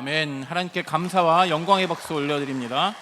아멘. 하나님께 감사와 영광의 박수 올려드립니다.